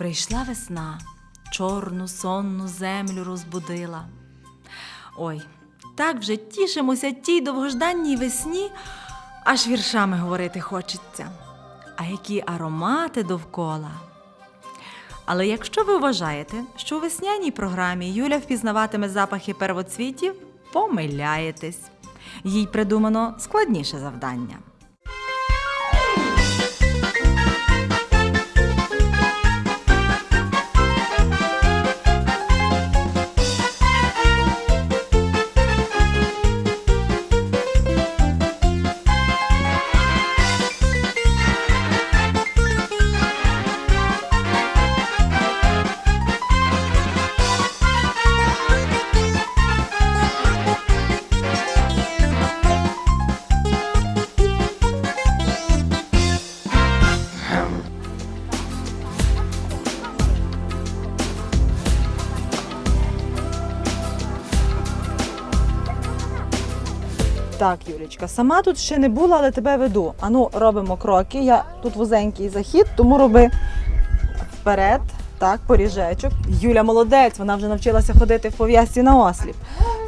Прийшла весна, чорну сонну землю розбудила. Ой, так вже тішимося тій довгожданній весні, аж віршами говорити хочеться. А які аромати довкола. Але якщо ви вважаєте, що у весняній програмі Юля впізнаватиме запахи первоцвітів, помиляєтесь. Їй придумано складніше завдання. Так, Юлічка, сама тут ще не була, але тебе веду. Ану, робимо кроки. Я тут вузенький захід, тому роби вперед. Так, поріжечок. Юля молодець, вона вже навчилася ходити в пов'язці на осліп.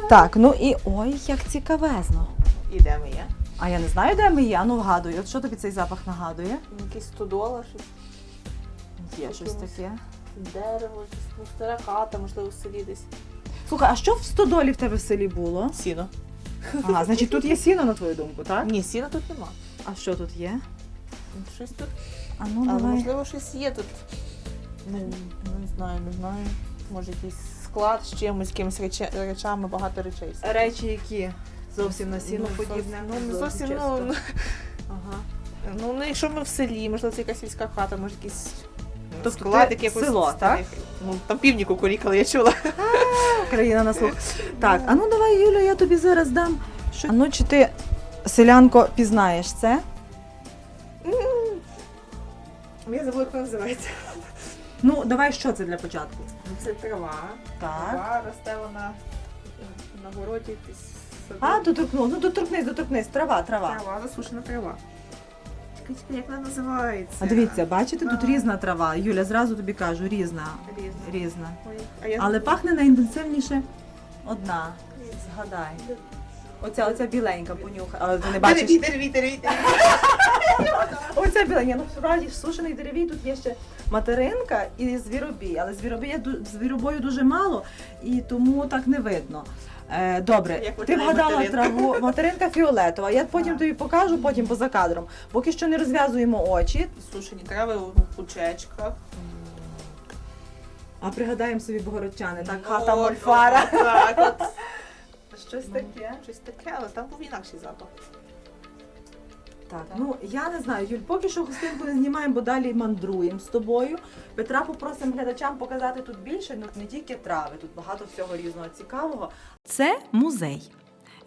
Так, ну і ой, як цікавезно. І де ми є? А я не знаю, де ми є. Ану, вгадую. От що тобі цей запах нагадує? Якийсь стодола, щось Є щось таке. дерево, щось ну, стара хата, можливо, в селі десь. Слухай, а що в стодолі в тебе в селі було? Сіно. Ага, значить тут є сіно, на твою думку, так? Ні, сіна тут нема. А що тут є? Щось тут. А ну Але давай. можливо щось є тут. Ну, не знаю, не знаю. Може якийсь склад з чимось, якимись рече- речами, багато речей. Речі, які зовсім на сіно Ну, подібне. зовсім- Ну, не зовсім, чисто. ну, Ага. ну, ну, якщо ми в селі, можливо, це якась сільська хата, може якийсь ну, Тобто склад, ти якихось село, старих. Ну, там півні кукурікали, я чула. Країна на слух. Так, а ну давай, Юля, я тобі зараз дам. Що... А ну чи ти, селянко, пізнаєш це? Я забула, як вона називається. Ну, давай, що це для початку? Ну, Це трава. Так. Трава росте вона на городі саду. А, доторкнув. Ну доторкнись, доторкнись. Трава, трава. Трава, засушена трава. Чекай, як вона називається? А дивіться, бачите, тут різна трава. Юля, зразу тобі кажу, різна. Різна. Різна. Ой, а я Але пахне найінтенсивніше одна. Згадай. Оця, оця біленька, понюхай. А ти не бачиш? Вітер, вітер, вітер. Оця біленька. Ну, справді, сушений деревій тут є ще материнка і звіробій. Але звіробія, ду- звіробою дуже мало, і тому так не видно. Е, добре, Як ти вгадала материнка? траву. Материнка фіолетова. Я потім тобі покажу, потім поза кадром. Поки що не розв'язуємо очі, Сушені трави у кучечках. а пригадаємо собі богородчани. Так, хата мольфара. Так, от. Щось Ну, таке. Щось таке, але там був інакший запах. Так, ну я не знаю, Юль, поки що гостинку не знімаємо, бо далі мандруємо з тобою. Петра попросимо глядачам показати тут більше, ну не тільки трави, тут багато всього різного цікавого. Це музей.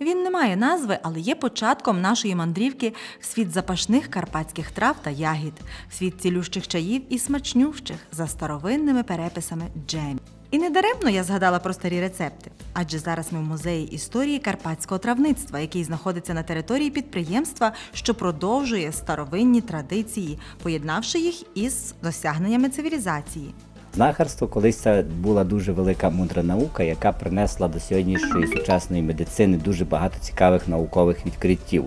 Він не має назви, але є початком нашої мандрівки в світ запашних карпатських трав та ягід, в світ цілющих чаїв і смачнющих за старовинними переписами джемів. І не даремно я згадала про старі рецепти, адже зараз ми в музеї історії карпатського травництва, який знаходиться на території підприємства, що продовжує старовинні традиції, поєднавши їх із досягненнями цивілізації. Знахарство колись це була дуже велика мудра наука, яка принесла до сьогоднішньої сучасної медицини дуже багато цікавих наукових відкриттів.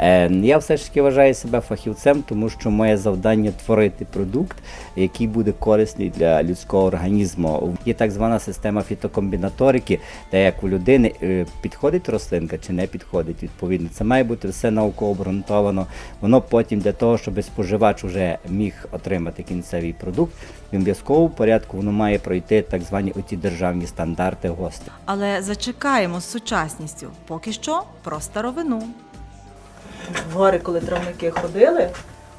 Е, Я все ж таки вважаю себе фахівцем, тому що моє завдання творити продукт, який буде корисний для людського організму. Є так звана система фітокомбінаторики, де як у людини е, підходить рослинка чи не підходить. Відповідно, це має бути все науково обґрунтовано. Воно потім для того, щоб споживач вже міг отримати кінцевий продукт, в обов'язковому порядку воно має пройти так звані оті державні стандарти ГОСТ. Але зачекаємо з сучасністю. Поки що про старовину. В гори, коли травники ходили,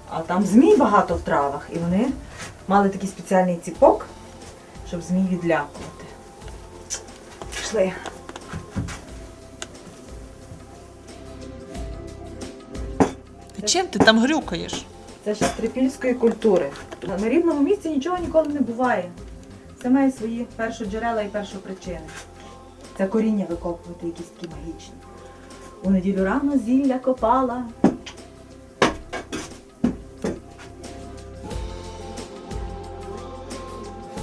а там змій багато в травах, і вони мали такий спеціальний ціпок, щоб змій відлякувати. Пішли. Чим ти там грюкаєш? Це ще з трипільської культури. На рівному місці нічого ніколи не буває. Це має свої першоджерела і першопричини. Це коріння викопувати якісь такі магічні. У неділю рано зілля копала.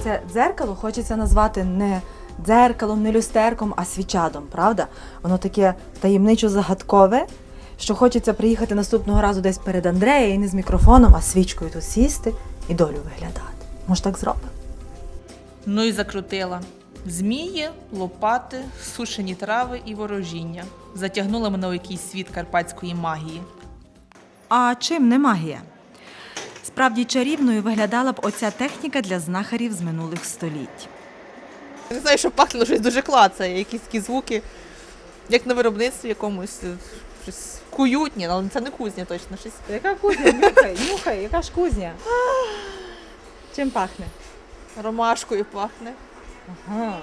це дзеркало хочеться назвати не дзеркалом, не люстерком, а свічадом, правда? Воно таке таємничо загадкове, що хочеться приїхати наступного разу десь перед Андреєю і не з мікрофоном, а свічкою тут сісти і долю виглядати. Може, так зробимо? Ну і закрутила. Змії, лопати, сушені трави і ворожіння. Затягнула мене у якийсь світ карпатської магії. А чим не магія? Справді чарівною виглядала б оця техніка для знахарів з минулих століть. Не знаю, що пахне, щось дуже клацає, якісь такі звуки, як на виробництві якомусь. е, Щось кують, ні, але це не кузня точно. Щось. Яка кузня? Нюхай, нюхай, яка ж кузня? Чим пахне? Ромашкою пахне. Ага.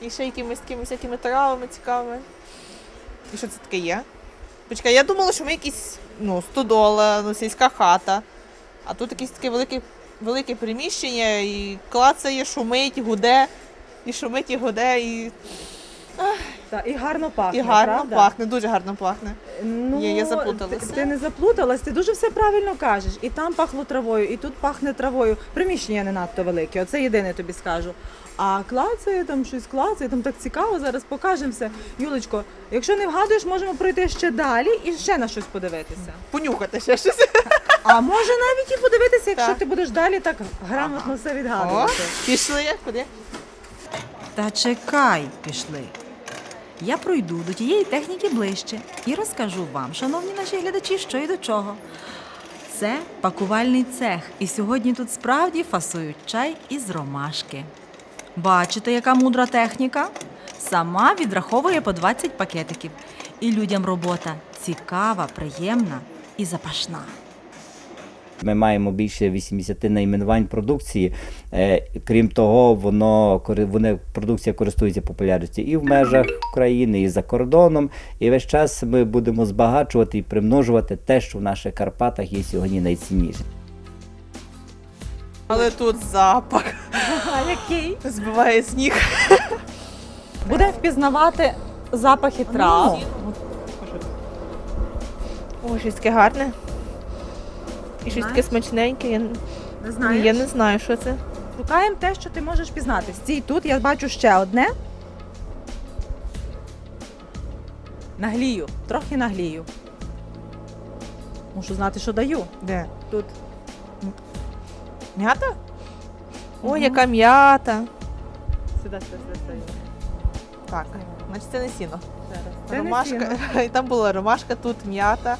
І ще якимись такими всякими травами цікавими. І що це таке є? Почекай, я думала, що ми якісь ну, стодола, ну, сільська хата. А тут якесь таке велике, велике приміщення, і клацає, шумить, гуде, і шумить, і гуде, і, Та, і гарно пахне. і гарно правда? пахне, дуже гарно пахне. Ну, Є, я заплуталася. Ти, ти не заплуталась, ти дуже все правильно кажеш. І там пахло травою, і тут пахне травою. Приміщення не надто велике, оце єдине тобі скажу. А клацає там щось клацає, там так цікаво, зараз покажемо все. Юлечко, якщо не вгадуєш, можемо пройти ще далі і ще на щось подивитися. Понюхати ще щось. А може навіть і подивитися, якщо Так. ти будеш далі так грамотно все О, відгадувати. пішли, куди? Та чекай, пішли. Я пройду до тієї техніки ближче і розкажу вам, шановні наші глядачі, що і до чого. Це пакувальний цех, і сьогодні тут справді фасують чай із ромашки. Бачите, яка мудра техніка? Сама відраховує по 20 пакетиків. І людям робота цікава, приємна і запашна. Ми маємо більше 80 найменувань продукції. Е, Крім того, воно вони, продукція користується популярністю і в межах України, і за кордоном. І весь час ми будемо збагачувати і примножувати те, що в наших Карпатах є сьогодні найцінніше. Але тут запах. А який? Збиває сніг. Будемо впізнавати запахи трав. Ой, щось таке гарне. І щось таке смачненьке. Я, Не Ні, я не знаю, що це. Шукаємо те, що ти можеш пізнати. Стій тут, я бачу ще одне. Наглію, трохи наглію. Мушу знати, що даю. Де? Тут. М'ята? Ой, Мгм. яка м'ята. Сюди, сюди, сюди. сюди. Так, значить це не сіно. Це не ромашка. сіно. І там була ромашка, тут м'ята.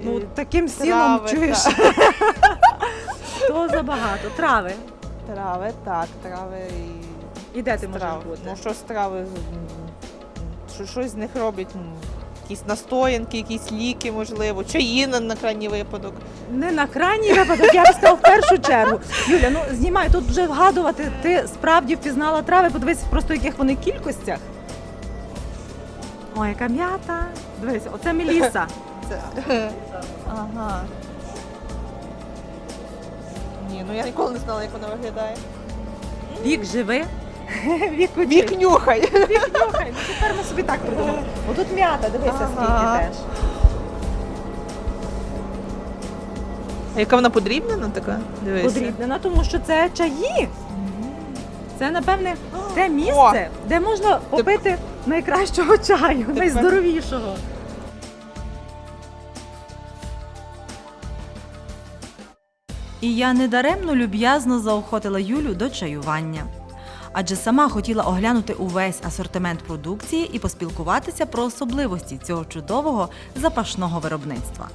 Ну, таким сіном трави, чуєш, то забагато. Трави. Трави, так, трави і І де ти можеш бути? Ну, що з трави? Що, щось з них роблять? м, Якісь настоянки, якісь ліки, можливо, чаї на, на крайній випадок. Не на крайній випадок, я б сказала в першу чергу. Юля, ну знімай, тут вже вгадувати, ти справді впізнала трави, подивись просто в яких вони кількостях. Ой, яка м'ята. Дивись, оце меліса. Це... Ага. Ні, ну я ніколи не знала, як вона виглядає. Вік живи. Вік. Вік нюхай. Вік нюхай. Ну тепер ми собі так придумали. Отут м'ята, дивися, Ага. скільки теж. А яка вона подрібнена така? Дивися. Подрібнена, тому що це чаї. Це, напевне, те місце, де можна попити найкращого чаю, найздоровішого. І я недаремно люб'язно заохотила Юлю до чаювання. Адже сама хотіла оглянути увесь асортимент продукції і поспілкуватися про особливості цього чудового запашного виробництва.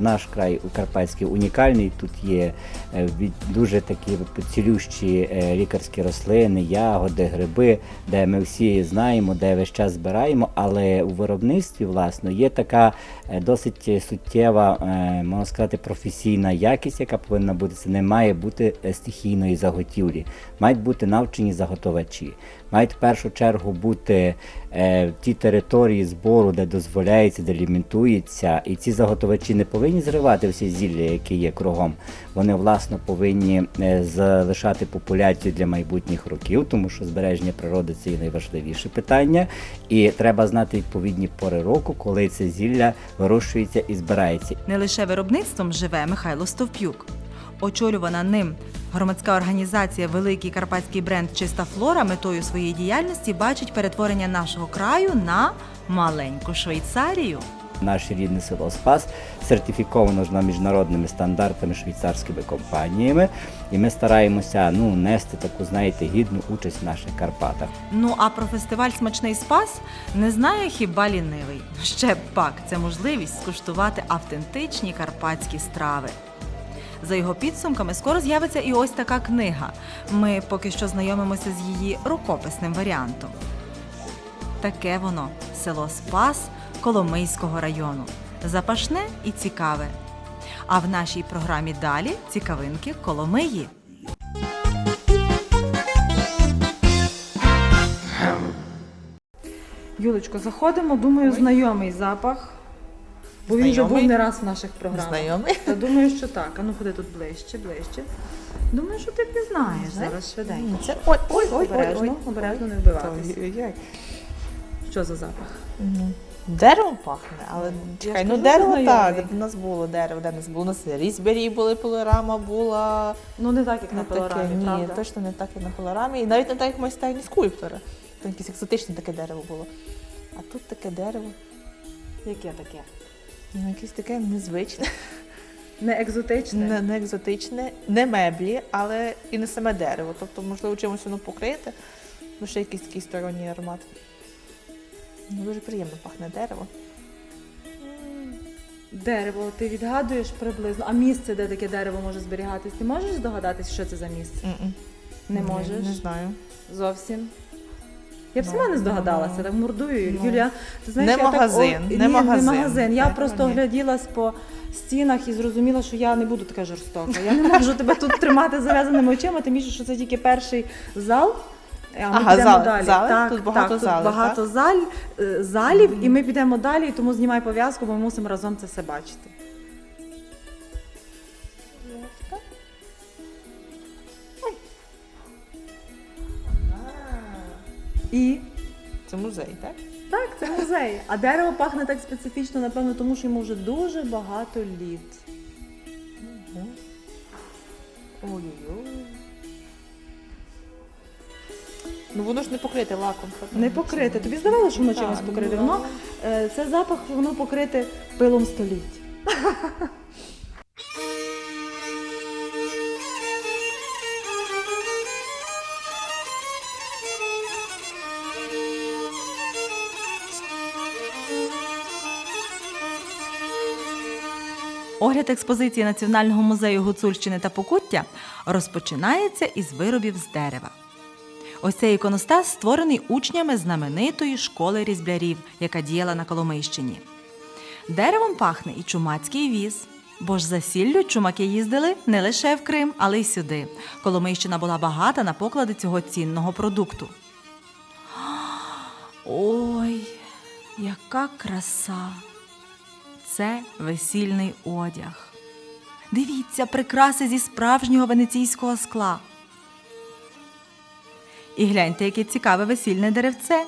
Наш край карпатський унікальний. Тут є е, дуже такі цілющі е, лікарські рослини, ягоди, гриби, де ми всі знаємо, де весь час збираємо. Але у виробництві власне є така е, досить суттєва, е, можна сказати, професійна якість, яка повинна бути. Це не має бути е, стихійної заготівлі. Мають бути навчені заготовачі. Мають в першу чергу бути е, ті території збору, де дозволяється, де лімітується, і ці заготовачі не повинні зривати всі зілля, які є кругом. Вони власно повинні е, залишати популяцію для майбутніх років, тому що збереження природи це є найважливіше питання. І треба знати відповідні пори року, коли це зілля вирощується і збирається. Не лише виробництвом живе Михайло Стовпюк. Очолювана ним Громадська організація Великий карпатський бренд Чиста флора метою своєї діяльності бачить перетворення нашого краю на маленьку Швейцарію. Наше рідне село Спас сертифіковано ж на міжнародними стандартами швейцарськими компаніями, і ми стараємося ну, нести таку, знаєте, гідну участь в наших Карпатах. Ну а про фестиваль Смачний спас не знає хіба лінивий. Ще б пак це можливість скуштувати автентичні карпатські страви. За його підсумками скоро з'явиться і ось така книга. Ми поки що знайомимося з її рукописним варіантом. Таке воно село Спас Коломийського району. Запашне і цікаве. А в нашій програмі далі цікавинки Коломиї. Юлечко, заходимо, думаю, знайомий запах. Бо він вже був не раз в наших програмах. Знайомий? Та думаю, що так. А ну ходи тут ближче, ближче. Думаю, що ти пізнаєш зараз швиденько. Це ой, ой, ой, ой, обережно, ой. обережно не вбиватися. Що за запах? Деревом пахне, але чекай, ну дерево так, у нас було дерево, де у нас було. У нас різьбері були, пилорама була. Ну не так, як на пилорамі, ні, правда? точно не так, як на пилорамі. І навіть не так, як майстерні скульптори. Там якесь екзотичне таке дерево було. А тут таке дерево, Яке таке? Ну якесь таке незвичне, Не екзотичне. не, не екзотичне, не меблі, але і не саме дерево. Тобто, можливо, чимось воно покрите, ну ще якийсь такий сторонній аромат. Ну, дуже приємно пахне дерево. Дерево, ти відгадуєш приблизно. А місце, де таке дерево може зберігатись, ти можеш здогадатись, що це за місце? М-м. Не Ні, можеш? Не знаю. Зовсім. Я б сама не здогадалася, так мордую. ну. Юля, ти знаєш, Не я так, о, не ні, магазин. не магазин. Я Дерево просто ні. огляділась по стінах і зрозуміла, що я не буду така жорстока. Я не можу тебе тут тримати зав'язаними очима, тим більше, що це тільки перший зал. А ми Ага, підемо зали, далі. зали? Так, Тут багато так, залів, Тут багато заль, е, залів, і ми підемо далі, тому знімай пов'язку, бо ми мусимо разом це все бачити. І Це музей, так? Так, це музей. А дерево пахне так специфічно, напевно, тому що йому вже дуже багато літ. Ой-ой-ой. Ну воно ж не покрите лаком. Не покрите. Тобі здавалося, що воно Так, чимось покрите? ну, Воно е, це запах, воно покрите пилом століть. Огляд експозиції Національного музею Гуцульщини та Покуття розпочинається із виробів з дерева. Ось цей іконостас створений учнями знаменитої школи різблярів, яка діяла на Коломийщині. Деревом пахне і чумацький віз. Бо ж за сіллю чумаки їздили не лише в Крим, але й сюди. Коломийщина була багата на поклади цього цінного продукту. Ой, яка краса! Це весільний одяг. Дивіться, прикраси зі справжнього венеційського скла. І гляньте, яке цікаве весільне деревце.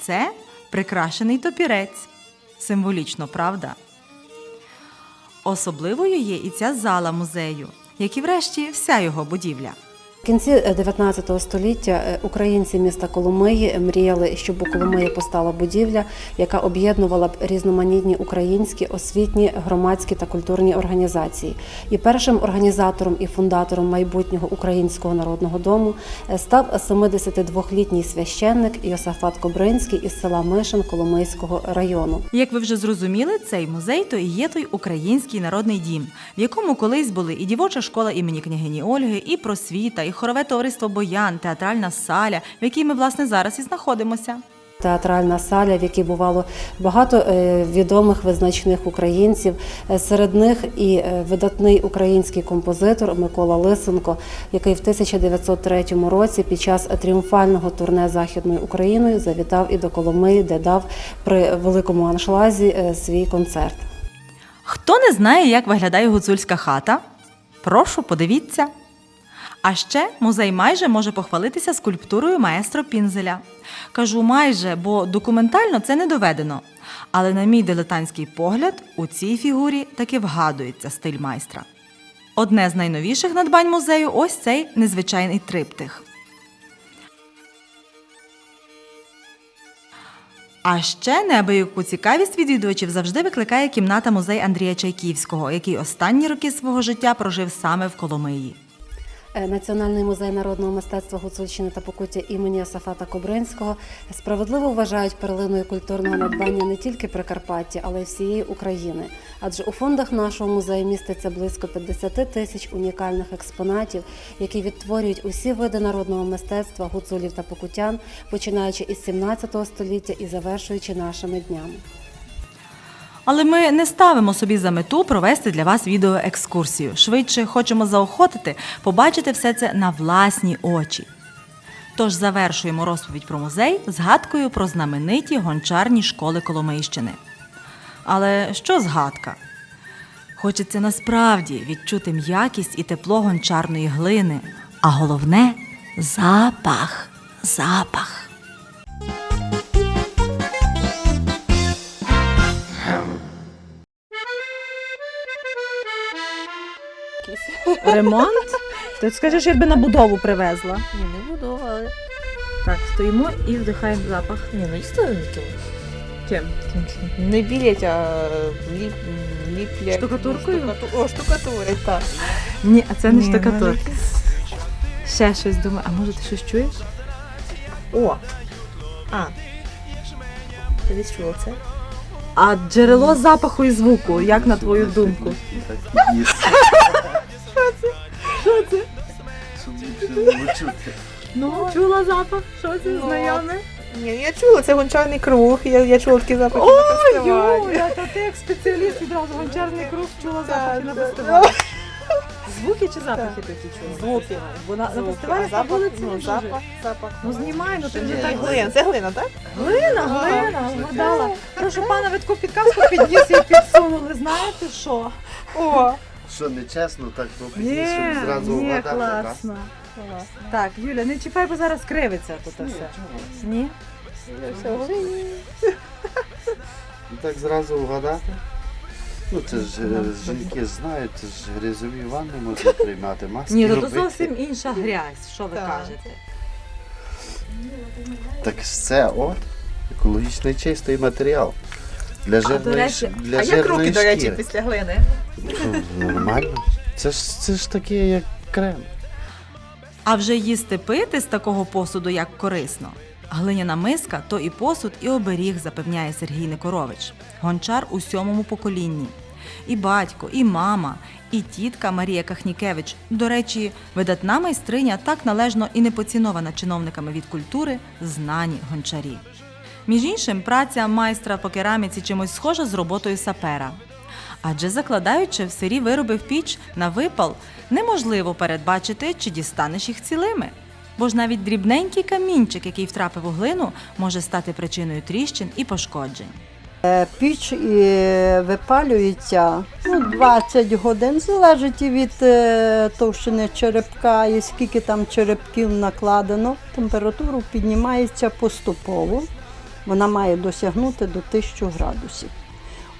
Це прикрашений топірець. Символічно, правда? Особливою є і ця зала музею, як і врешті вся його будівля. Кінці е, 19 століття е, українці міста Коломиї мріяли, щоб у Коломиї постала будівля, яка об'єднувала б різноманітні українські освітні, громадські та культурні організації. І першим організатором і фундатором майбутнього українського народного дому е, став 72-літній священник Йосафат Кобринський із села Мишин Коломийського району. Як ви вже зрозуміли, цей музей то і є той український народний дім, в якому колись були і дівоча школа імені княгині Ольги, і просвіта, і хорове товариство Боян, театральна саля, в якій ми власне зараз і знаходимося. Театральна саля, в якій бувало багато е, відомих визначних українців. Е, Серед них і е, видатний український композитор Микола Лисенко, який в 1903 році під час тріумфального турне Західною Україною завітав і до Коломиї, де дав при великому аншлагі е, свій концерт. Хто не знає, як виглядає гуцульська хата? Прошу, подивіться. А ще музей майже може похвалитися скульптурою маестро Пінзеля. Кажу майже, бо документально це не доведено. Але на мій дилетантський погляд, у цій фігурі таки вгадується стиль майстра. Одне з найновіших надбань музею ось цей незвичайний триптих. А ще неабияку цікавість відвідувачів завжди викликає кімната музей Андрія Чайківського, який останні роки свого життя прожив саме в Коломиї. Е, Національний музей народного мистецтва Гуцульщини та Покуття імені Сафата Кобринського справедливо вважають перлиною культурного надбання не тільки Прикарпаття, але й всієї України. Адже у фондах нашого музею міститься близько 50 тисяч унікальних експонатів, які відтворюють усі види народного мистецтва гуцулів та покутян, починаючи із 17 століття і завершуючи нашими днями. Але ми не ставимо собі за мету провести для вас відеоекскурсію. Швидше хочемо заохотити побачити все це на власні очі. Тож завершуємо розповідь про музей згадкою про знамениті гончарні школи Коломийщини. Але що згадка? Хочеться насправді відчути м'якість і тепло гончарної глини, а головне запах. Запах. Якісь. Ремонт? Ти скажеш, якби на будову привезла. Ні, не буду, але. Так, стоїмо і вдихаємо запах. Ні, ну істориків. Чим? Не білять, а ліп, ліплять. Штукатуркою? Штукату- О, штукатурять, так. Ні, а це не Ні, ну, Ще щось думаю, а може ти щось чуєш? О! А. Ти десь чула це? А джерело запаху і звуку, як на твою думку? Ну, чула запах? Що це Ну, знайоме? Ні, я чула, це гончарний круг, я, я чула такі запахи на фестивалі. Юля, та ти як спеціаліст відразу гончарний круг чула запахи на фестивалі. Звуки чи запахи ти ті чула? Звуки. Бо на, фестивалях на запах, вулиці ну, не запах, дуже. запах. Ну знімай, ну ти вже так глина, це глина, так? Глина, глина, вгадала. Прошу пана, ви таку підказку підніс і підсунули. Знаєте що? О! Що не чесно, так то Ні, пізніше зразу ні, вгадати, так? Класно. Так, Юля, не чіпай, бо зараз кривиться тут все. Ні? Все. Ну так зразу вгадати. Ну це ж е, жінки знають, це ж грязові ванни можна приймати, маски Ні, ну то робити. зовсім інша грязь, що ви Так. кажете. Так ж це от екологічний чистий матеріал. Для до жирної, речі, ш- для А як жирної руки, до речі, після глини? Ну, Нормально. Це ж це ж таке, як крем. А вже їсти пити з такого посуду як корисно. Глиняна миска то і посуд, і оберіг, запевняє Сергій Никорович. Гончар у сьомому поколінні. І батько, і мама, і тітка Марія Кахнікевич. До речі, видатна майстриня так належно і не поцінована чиновниками від культури, знані гончарі. Між іншим, праця майстра по кераміці чимось схожа з роботою сапера. Адже закладаючи в сирі вироби в піч на випал, неможливо передбачити, чи дістанеш їх цілими. Бо ж навіть дрібненький камінчик, який втрапив у глину, може стати причиною тріщин і пошкоджень. Піч випалюється ну, 20 годин, залежить від е, товщини черепка і скільки там черепків накладено. Температуру піднімається поступово. Вона має досягнути до 1000 градусів.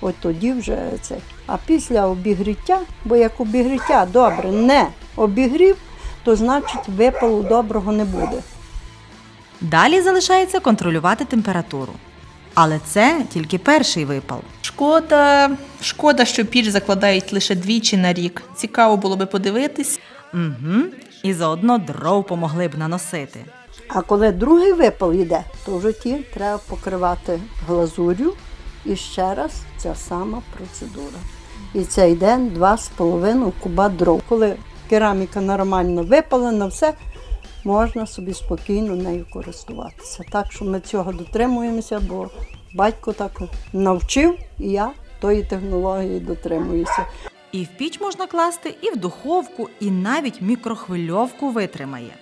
От тоді вже це. А після обігріття, бо як обігріття добре не обігрів, то значить випалу доброго не буде. Далі залишається контролювати температуру. Але це тільки перший випал. Шкода, шкода, що піч закладають лише двічі на рік. Цікаво було би подивитись. Угу. І заодно дров помогли б наносити. А коли другий випал йде, то вже ті треба покривати глазур'ю і ще раз ця сама процедура. І це йде 2,5 куба дров. Коли кераміка нормально випалена, все можна собі спокійно нею користуватися. Так що ми цього дотримуємося, бо батько так навчив, і я тої технології дотримуюся. І в піч можна класти, і в духовку, і навіть мікрохвильовку витримає.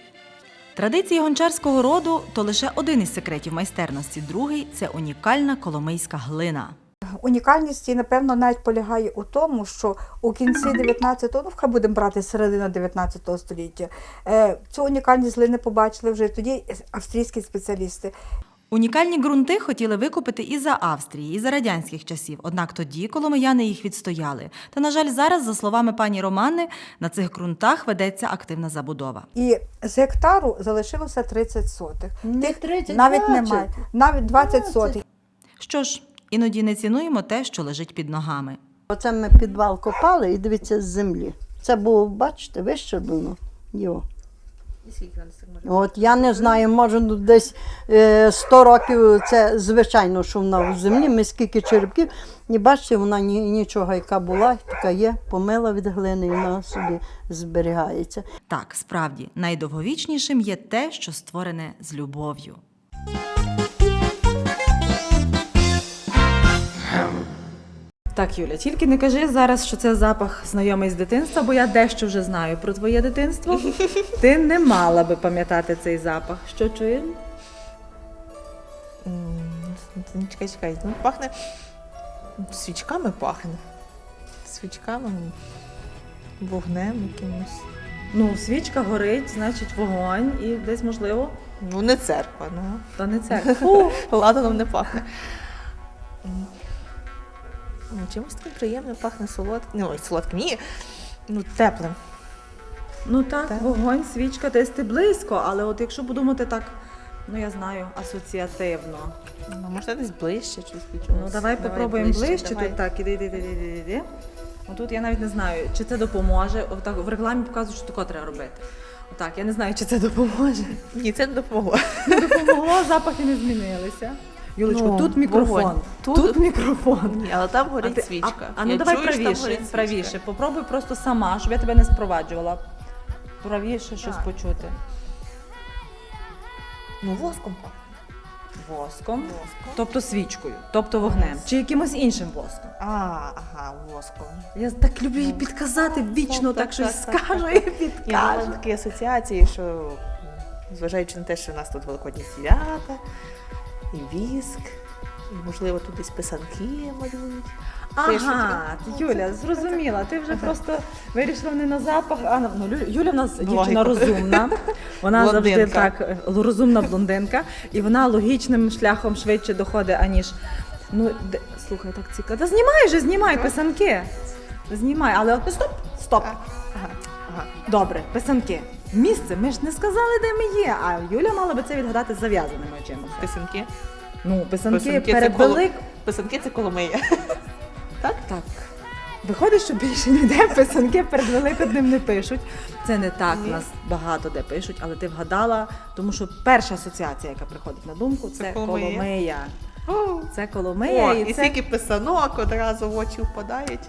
Традиції гончарського роду то лише один із секретів майстерності, другий це унікальна коломийська глина. Унікальність, її, напевно, навіть полягає у тому, що у кінці 19-го, ну хай будемо брати середина 19 століття, е, цю унікальність глини побачили вже тоді австрійські спеціалісти. Унікальні ґрунти хотіли викупити і за Австрії, і за радянських часів. Однак тоді коломияни їх відстояли. Та, на жаль, зараз, за словами пані Романи, на цих ґрунтах ведеться активна забудова. І з гектару залишилося 30 сотих. Не Тих 30, навіть 20. немає. Навіть 20 сотих. Що ж, іноді не цінуємо те, що лежить під ногами. Оце ми підвал копали і дивіться з землі. Це було, бачите, вищеблено. може? От я не знаю, може ну, десь е, 100 років це звичайно, що вона в землі, ми скільки черепків, і бачите, вона ні, нічого, яка була, така є, помила від глини, і вона собі зберігається. Так, справді, найдовговічнішим є те, що створене з любов'ю. Так, Юля, тільки не кажи зараз, що це запах знайомий з дитинства, бо я дещо вже знаю про твоє дитинство. Ти не мала би пам'ятати цей запах. Що чуєш? М, Чекай, чекай. Ну, пахне. Свічками пахне. Свічками, вогнем якимось. Ну, свічка горить, значить вогонь, і десь можливо, Ну, не церква, ну. то не це. Фу. Ладаном не пахне. М. Ну, чимось таким приємним пахне солодким. Ну, ой, солодким, ні. Ну, теплим. Ну так, Так. вогонь, свічка, десь ти близько, але от якщо подумати так, ну я знаю, асоціативно. Ну, можна десь ближче щось відчути. Ну давай попробуємо ближче. давай. Тут так, іди, іди, іди, іди, іди. Отут я навіть не знаю, чи це допоможе. Отак в рекламі показують, що тако треба робити. Отак, я не знаю, чи це допоможе. Ні, це не допомогло. Не допомогло, запахи не змінилися. Юлечко, Ну, тут мікрофон. вогонь. Тут, Тут- мікрофон. Ні, але там А, ти- свічка. а, а ну Я давай чую, правіше, горить правіше. Попробуй просто сама, щоб я тебе не спроваджувала. Правіше щось почути. Ну, воском. Воском. Воском. Тобто свічкою, тобто вогнем, чи якимось іншим воском. А, ага, воском. Я так люблю їй підказати вічно, Ну, так так, щось так, так, скажу так, і ну, підкажу. мене такі асоціації, що зважаючи на те, що в нас тут великодні свята, і віск, і, можливо, тут десь писанки малюють. пишуть. Юля, зрозуміла. Ти вже просто вирішила не на запах, а ну, Лю- Юля в нас дівчина розумна. Вона завжди Блондинка. так е, розумна блондинка, і вона логічним шляхом швидше доходить, аніж. Ну, де, слухай, так цікаво. Та знімай же, знімай писанки. Знімай, але от- стоп, стоп. Ага, ага. Добре, писанки. Місце, ми ж не сказали, де ми є. А Юля мала би це відгадати з зав'язаними очима. Писанки. Ну, писанки, Писанки це перед коло-. Писанки це коломия. Так. Виходить, що більше ніде писанки перед Великоднем не пишуть. Це не так, Ні. нас багато де пишуть, але ти вгадала, тому що перша асоціація, яка приходить на думку, це, Це Коломия. Коломия. О, Це Коломия. і і, це... стільки писанок одразу в очі впадають.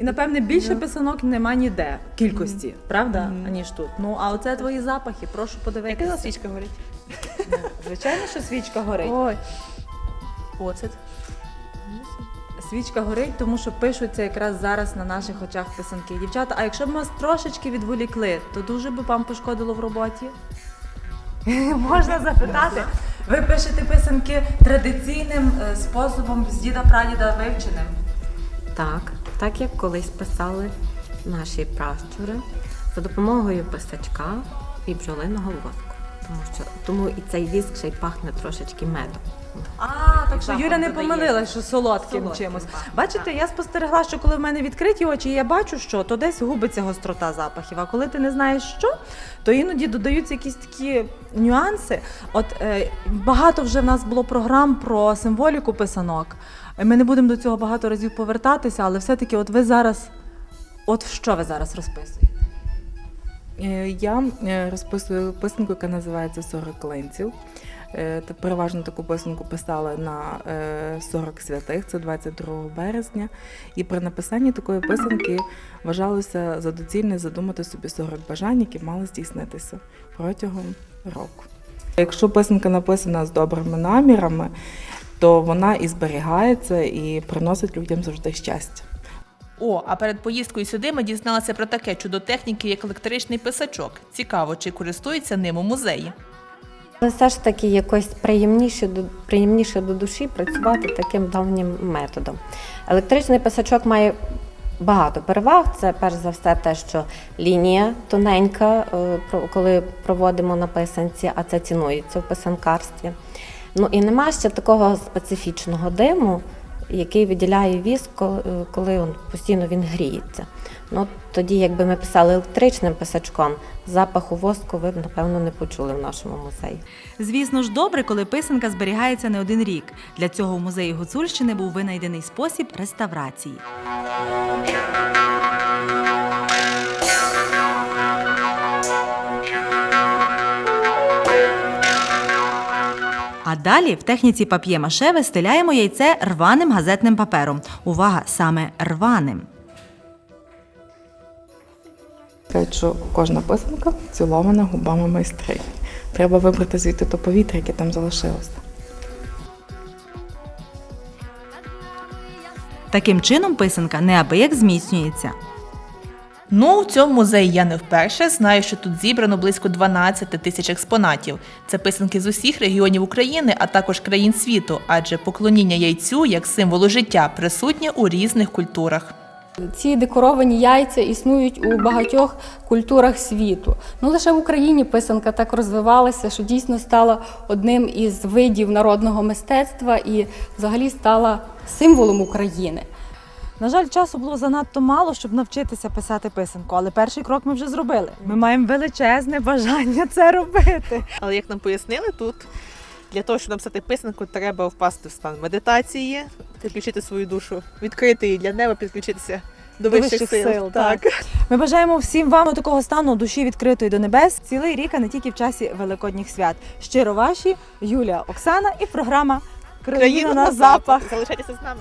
І напевне більше Ну. писанок нема ніде кількості, правда, аніж тут. Ну а оце твої запахи, прошу подивитися. Яка подивитися. свічка горить? Звичайно, що свічка горить. Ой. Оцет. Свічка горить, тому що пишуться якраз зараз на наших очах писанки. Дівчата, а якщо б вас трошечки відволікли, то дуже би вам пошкодило в роботі? Можна запитати. Ви пишете писанки традиційним е, способом з діда прадіда вивченим. Так, так як колись писали наші пращури за допомогою писачка і бджолиного воску. Тому що тому і цей віск ще й пахне трошечки медом. А, так що Юля не помилила, що солодким, Солодким чимось. пахне, Бачите, я спостерегла, що коли в мене відкриті очі, і я бачу, що то десь губиться гострота запахів. А коли ти не знаєш що, то іноді додаються якісь такі нюанси. От е, багато вже в нас було програм про символіку писанок. Ми не будемо до цього багато разів повертатися, але все-таки, от ви зараз, от що ви зараз розписуєте? Е, Я е, розписую писанку, яка називається «40 клинців. Е, Переважно таку писанку писали на е, 40 святих, це 22 березня. І при написанні такої писанки вважалося за доцільне задумати собі 40 бажань, які мали здійснитися протягом року. Якщо писанка написана з добрими намірами, то вона і зберігається і приносить людям завжди щастя. О, а перед поїздкою сюди ми дізналися про таке чудо техніки, як електричний писачок. Цікаво, чи користуються ним у музеї. Все ж таки якось приємніше до приємніше до душі працювати таким давнім методом. Електричний писачок має багато переваг. Це перш за все те, що лінія тоненька, е, коли проводимо на писанці, а це цінується в писанкарстві. Ну і нема ще такого специфічного диму, який виділяє віск, коли- коли він, постійно він гріється. Ну, тоді, якби ми писали електричним писачком, запаху воску ви б, напевно, не почули в нашому музеї. Звісно ж, добре, коли писанка зберігається не один рік. Для цього в музеї Гуцульщини був винайдений спосіб реставрації. Далі в техніці пап'є-маше вистеляємо яйце рваним газетним папером. Увага, саме рваним. Що кожна писанка цілована губами майстрів. Треба вибрати звідти то повітря, яке там залишилося. Таким чином писанка неабияк зміцнюється. Ну, у цьому музеї я не вперше. Знаю, що тут зібрано близько 12 тисяч експонатів. Це писанки з усіх регіонів України, а також країн світу, адже поклоніння яйцю як символу життя присутнє у різних культурах. Ці декоровані яйця існують у багатьох культурах світу. Ну лише в Україні писанка так розвивалася, що дійсно стала одним із видів народного мистецтва і взагалі стала символом України. На жаль, часу було занадто мало, щоб навчитися писати писанку, але перший крок ми вже зробили. Ми маємо величезне бажання це робити. Але як нам пояснили тут, для того, щоб написати писанку, треба впасти в стан медитації, підключити свою душу, відкрити її для неба, підключитися до, вищих, сил. сил, так. Ми бажаємо всім вам такого стану душі відкритої до небес цілий рік, а не тільки в часі великодніх свят. Щиро ваші Юлія, Оксана і програма Країна на запах. Залишайтеся з нами.